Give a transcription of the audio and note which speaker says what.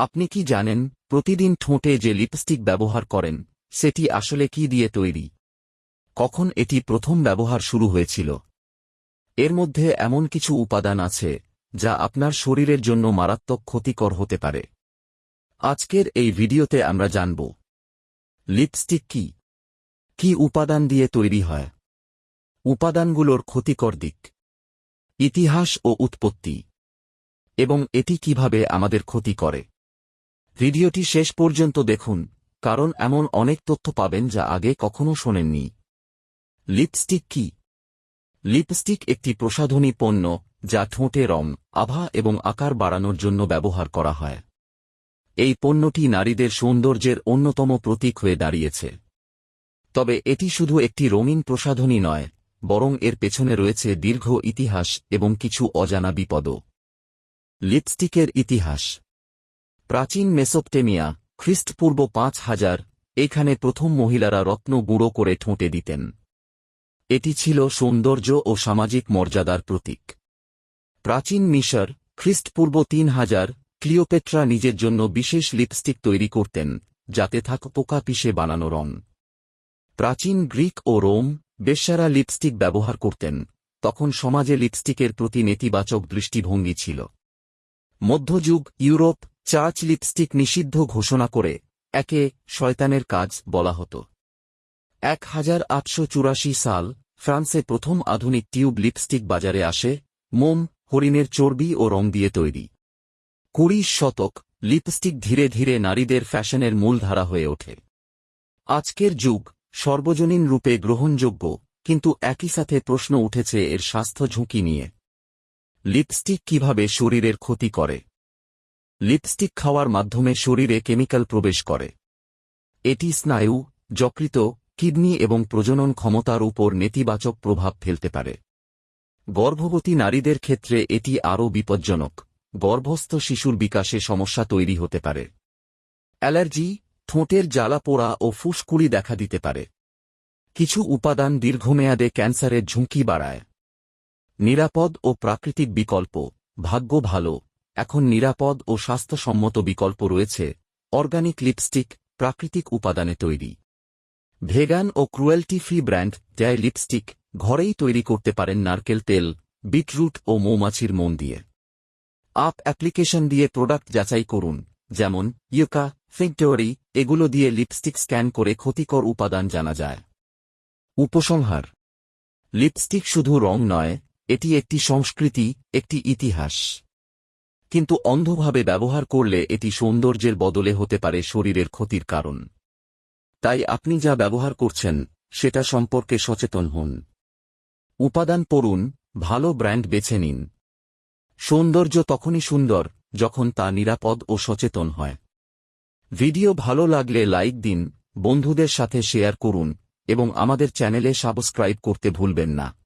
Speaker 1: আপনি কি জানেন, প্রতিদিন ঠোঁটে যে লিপস্টিক ব্যবহার করেন, সেটি আসলে কি দিয়ে তৈরি? কখন এটি প্রথম ব্যবহার শুরু হয়েছিল? এর মধ্যে এমন কিছু উপাদান আছে, যা আপনার শরীরের জন্য মারাত্মক ক্ষতিকর হতে পারে। আজকের এই ভিডিওতে আমরা জানব, লিপস্টিক কি? কি উপাদান দিয়ে তৈরি হয়? উপাদানগুলোর ক্ষতিকর দিক, ইতিহাস ও উৎপত্তি, এবং এটি কীভাবে আমাদের ক্ষতি করে? ভিডিওটি শেষ পর্যন্ত দেখুন, কারণ এমন অনেক তথ্য পাবেন যা আগে কখনো শোনেননি। লিপস্টিক কি? লিপস্টিক একটি প্রসাধনী পণ্য, যা ঠোঁটে রং, আভা এবং আকার বাড়ানোর জন্য ব্যবহার করা হয়। এই পণ্যটি নারীদের সৌন্দর্যের অন্যতম প্রতীক হয়ে দাঁড়িয়েছে। তবে এটি শুধু একটি রঙিন প্রসাধনী নয়, বরং এর পেছনে রয়েছে দীর্ঘ ইতিহাস এবং কিছু অজানা বিপদও। লিপস্টিকের ইতিহাস প্রাচীন মেসোপটেমিয়া খ্রিস্টপূর্ব পাঁচ হাজার, এখানে প্রথম মহিলারা রত্ন গুঁড়ো করে ঠোঁটে দিতেন। এটি ছিল সৌন্দর্য ও সামাজিক মর্যাদার প্রতীক। প্রাচীন মিশর খ্রিস্টপূর্ব তিন হাজার, ক্লিওপেট্রা নিজের জন্য বিশেষ লিপস্টিক তৈরি করতেন, যাতে থাক পোকা পিষে বানানো রং। প্রাচীন গ্রিক ও রোম বেশ্যারা লিপস্টিক ব্যবহার করতেন, তখন সমাজে লিপস্টিকের প্রতি নেতিবাচক দৃষ্টিভঙ্গি ছিল। মধ্যযুগ, ইউরোপ চার্চ লিপস্টিক নিষিদ্ধ ঘোষণা করে একে শয়তানের কাজ বলা হতো। এক হাজার আটশো চুরাশি সাল ফ্রান্সে প্রথম আধুনিক টিউব লিপস্টিক বাজারে আসে, মোম, হরিণের চর্বি ও রং দিয়ে তৈরি। কুড়ি শতক লিপস্টিক ধীরে ধীরে নারীদের ফ্যাশনের মূলধারা হয়ে ওঠে। আজকের যুগ সর্বজনীন রূপে গ্রহণযোগ্য, কিন্তু একই সাথে প্রশ্ন উঠেছে এর স্বাস্থ্য ঝুঁকি নিয়ে। লিপস্টিক কীভাবে শরীরের ক্ষতি করে? লিপস্টিক খাওয়ার মাধ্যমে শরীরে কেমিক্যাল প্রবেশ করে। এটি স্নায়ু যকৃত কিডনি এবং প্রজনন ক্ষমতার উপর নেতিবাচক প্রভাব ফেলতে পারে। গর্ভবতী নারীদের ক্ষেত্রে এটি আরও বিপজ্জনক। গর্ভস্থ শিশুর বিকাশে সমস্যা তৈরি হতে পারে। অ্যালার্জি, ঠোঁটের জ্বালা পোড়া ও ফুসকুড়ি দেখা দিতে পারে। কিছু উপাদান দীর্ঘমেয়াদে ক্যান্সারের ঝুঁকি বাড়ায়। নিরাপদ ও প্রাকৃতিক বিকল্প। ভাগ্য ভালো। এখন নিরাপদ ও স্বাস্থ্যসম্মত বিকল্প রয়েছে অর্গানিক লিপস্টিক, প্রাকৃতিক উপাদানে তৈরি। ভেগান ও ক্রুয়েলটি ফ্রি ব্র্যান্ড ড্যায় লিপস্টিক, ঘরেই তৈরি করতে পারেন নারকেল তেল, বিটরুট ও মৌমাছির মন দিয়ে। আপ অ্যাপ্লিকেশন দিয়ে প্রোডাক্ট যাচাই করুন, যেমন ইউকা ফিংটোরি এগুলো দিয়ে লিপস্টিক স্ক্যান করে ক্ষতিকর উপাদান জানা যায়। উপসংহার। লিপস্টিক শুধু রং নয়, এটি একটি সংস্কৃতি, একটি ইতিহাস। কিন্তু অন্ধভাবে ব্যবহার করলে এটি সৌন্দর্যের বদলে হতে পারে শরীরের ক্ষতির কারণ। তাই আপনি যা ব্যবহার করছেন, সেটা সম্পর্কে সচেতন হন। উপাদান পড়ুন, ভালো ব্র্যান্ড বেছে নিন। সৌন্দর্য তখনই সুন্দর, যখন তা নিরাপদ ও সচেতন হয়। ভিডিও ভালো লাগলে লাইক দিন, বন্ধুদের সাথে শেয়ার করুন, এবং আমাদের চ্যানেলে সাবস্ক্রাইব করতে ভুলবেন না।